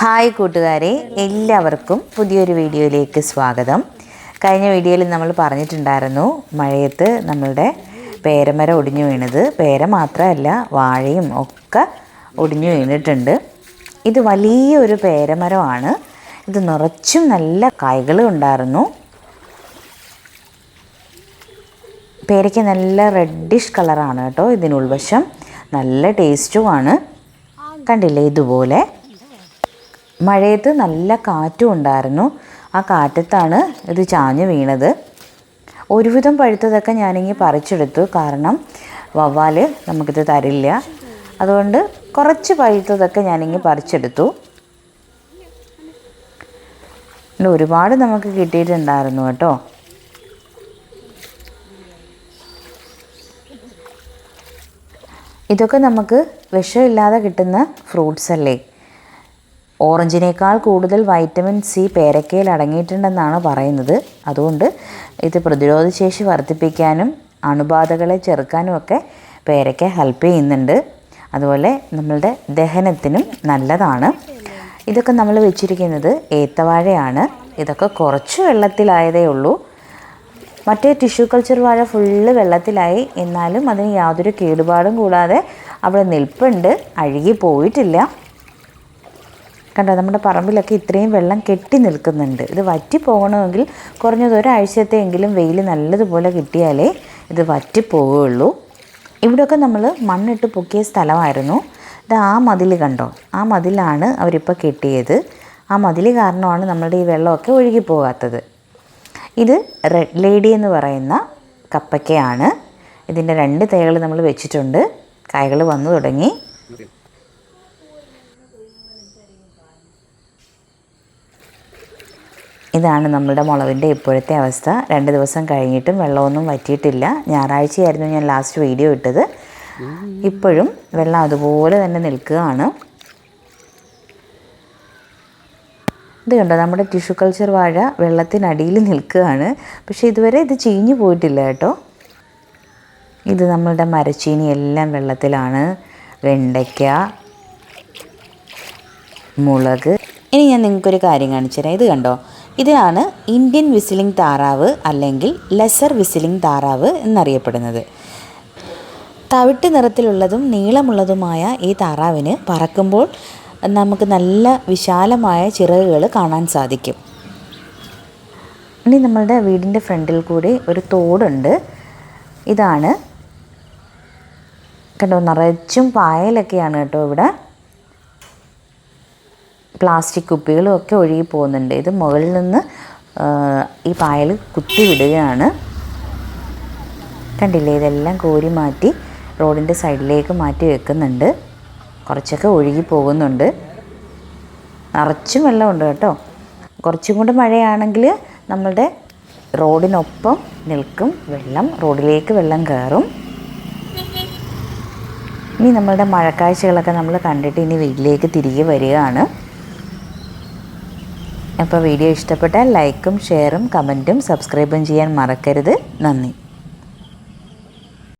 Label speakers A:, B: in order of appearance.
A: Hi കൂട്ടുകാരെ എല്ലാവർക്കും പുതിയൊരു വീഡിയോയിലേക്ക് സ്വാഗതം. കഴിഞ്ഞ വീഡിയോയിൽ നമ്മൾ പറഞ്ഞിട്ടുണ്ടായിരുന്നു മഴയത്ത് നമ്മളുടെ പേരമര ഒടിഞ്ഞു വീണത്. പേര മാത്രമല്ല വാഴയും ഒക്കെ ഒടിഞ്ഞു വീണിട്ടുണ്ട്. ഇത് വലിയൊരു പേരമരമാണ്. ഇത് നിറച്ചും നല്ല കായ്കൾ ഉണ്ടായിരുന്നു. പേരയ്ക്ക് നല്ല റെഡിഷ് കളറാണ് കേട്ടോ ഇതിനുൾവശം. നല്ല ടേസ്റ്റുമാണ് കണ്ടില്ലേ ഇതുപോലെ? മഴയത്ത് നല്ല കാറ്റും ഉണ്ടായിരുന്നു. ആ കാറ്റത്താണ് ഇത് ചാഞ്ഞു വീണത്. ഒരുവിധം പഴുത്തതൊക്കെ ഞാനിങ്ങനെ പറിച്ചെടുത്തു. കാരണം വവ്വാൽ നമുക്കിത് തരില്ല. അതുകൊണ്ട് കുറച്ച് പഴുത്തതൊക്കെ ഞാനിങ്ങനെ പറിച്ചെടുത്തു. പിന്നെ ഒരുപാട് നമുക്ക് കിട്ടിയിട്ടുണ്ടായിരുന്നു കേട്ടോ. ഇതൊക്കെ നമുക്ക് വിഷമില്ലാതെ കിട്ടുന്ന ഫ്രൂട്ട്സ് അല്ലേ? ഓറഞ്ചിനേക്കാൾ കൂടുതൽ വൈറ്റമിൻ സി പേരക്കയിൽ അടങ്ങിയിട്ടുണ്ടെന്നാണ് പറയുന്നത്. അതുകൊണ്ട് ഇത് പ്രതിരോധശേഷി വർദ്ധിപ്പിക്കാനും അണുബാധകളെ ചെറുക്കാനും ഒക്കെ പേരക്ക ഹെൽപ്പ് ചെയ്യുന്നുണ്ട്. അതുപോലെ നമ്മളുടെ ദഹനത്തിനും നല്ലതാണ്. ഇതൊക്കെ നമ്മൾ വെച്ചിരിക്കുന്നത് ഏത്തവാഴയാണ്. ഇതൊക്കെ കുറച്ച് വെള്ളത്തിലായതേ ഉള്ളൂ. മറ്റേ ടിഷ്യൂ കൾച്ചർ വാഴ ഫുള്ള് വെള്ളത്തിലായി. എന്നാലും അതിന് യാതൊരു കേടുപാടും കൂടാതെ അവിടെ നിൽപ്പുണ്ട്. അഴുകി പോയിട്ടില്ല. കണ്ടോ നമ്മുടെ പറമ്പിലൊക്കെ ഇത്രയും വെള്ളം കെട്ടി നിൽക്കുന്നുണ്ട്. ഇത് വറ്റി പോകണമെങ്കിൽ കുറഞ്ഞത് ഒരാഴ്ചത്തെയെങ്കിലും വെയിൽ നല്ലതുപോലെ കിട്ടിയാലേ ഇത് വറ്റി പോവുകയുള്ളൂ ഇവിടെയൊക്കെ നമ്മൾ മണ്ണിട്ട് പൊക്കിയ സ്ഥലമായിരുന്നു. ഇത് ആ മതിൽ കണ്ടോ ആ മതിലാണ് അവരിപ്പോൾ കെട്ടിയത്. ആ മതിൽ കാരണമാണ് നമ്മുടെ ഈ വെള്ളമൊക്കെ ഒഴുകി പോകാത്തത് ഇത് റെഡ് ലേഡി എന്ന് പറയുന്ന കപ്പയ്ക്കയാണ്. ഇതിന്റെ രണ്ട് തൈകൾ നമ്മൾ വെച്ചിട്ടുണ്ട്. കായകൾ വന്നു തുടങ്ങി. ഇതാണ് നമ്മുടെ മുളകിന്റെ ഇപ്പോഴത്തെ അവസ്ഥ. രണ്ട് ദിവസം കഴിഞ്ഞിട്ടും വെള്ളമൊന്നും വറ്റിയിട്ടില്ല. ഞായറാഴ്ചയായിരുന്നു ഞാൻ ലാസ്റ്റ് വീഡിയോ ഇട്ടത്. ഇപ്പോഴും വെള്ളം അതുപോലെ തന്നെ നിൽക്കുകയാണ്. ഇത് കണ്ടോ? നമ്മുടെ ടിഷ്യൂ കൾച്ചർ വാഴ വെള്ളത്തിനടിയിൽ നിൽക്കുകയാണ്. പക്ഷേ ഇതുവരെ ഇത് ചീഞ്ഞു പോയിട്ടില്ല കേട്ടോ. ഇത് നമ്മളുടെ മരച്ചീനി എല്ലാം വെള്ളത്തിലാണ്. വെണ്ടയ്ക്ക മുളക്. ഇനി ഞാൻ നിങ്ങൾക്കൊരു കാര്യം കാണിച്ചു തരാം ഇത് കണ്ടോ? ഇതിനാണ് ഇന്ത്യൻ വിസിലിംഗ് താറാവ് അല്ലെങ്കിൽ ലെസർ വിസിലിംഗ് താറാവ് എന്നറിയപ്പെടുന്നത്. തവിട്ട് നിറത്തിലുള്ളതും നീളമുള്ളതുമായ ഈ താറാവിന് പറക്കുമ്പോൾ നമുക്ക് നല്ല വിശാലമായ ചിറകുകൾ കാണാൻ സാധിക്കും. ഇനി നമ്മളുടെ വീടിന്റെ ഫ്രണ്ടിൽ കൂടി ഒരു തോടുണ്ട്. ഇതാണ് കണ്ടോ നിറച്ചും പായലൊക്കെയാണ് കേട്ടോ ഇവിടെ. പ്ലാസ്റ്റിക് കുപ്പികളും ഒക്കെ ഒഴുകി പോകുന്നുണ്ട്. ഇത് മുകളിൽ നിന്ന് ഈ പായൽ കുത്തി വിടുകയാണ്. കണ്ടില്ലേ? ഇതെല്ലാം കോരി മാറ്റി റോഡിന്റെ സൈഡിലേക്ക് മാറ്റി വെക്കുന്നുണ്ട്. കുറച്ചൊക്കെ ഒഴുകി പോകുന്നുണ്ട്. നിറച്ചും വെള്ളമുണ്ട് കേട്ടോ. കുറച്ചും കൂടെ മഴയാണെങ്കിൽ നമ്മളുടെ റോഡിനൊപ്പം നിൽക്കും. വെള്ളം റോഡിലേക്ക് വെള്ളം കയറും. ഇനി നമ്മളുടെ മഴക്കാഴ്ചകളൊക്കെ നമ്മൾ കണ്ടിട്ട് ഇനി വീട്ടിലേക്ക് തിരികെ വരികയാണ്. അപ്പോൾ വീഡിയോ ഇഷ്ടപ്പെട്ടാൽ ലൈക്കും ഷെയറും കമന്റും സബ്സ്ക്രൈബും ചെയ്യാൻ മറക്കരുത്. നന്ദി.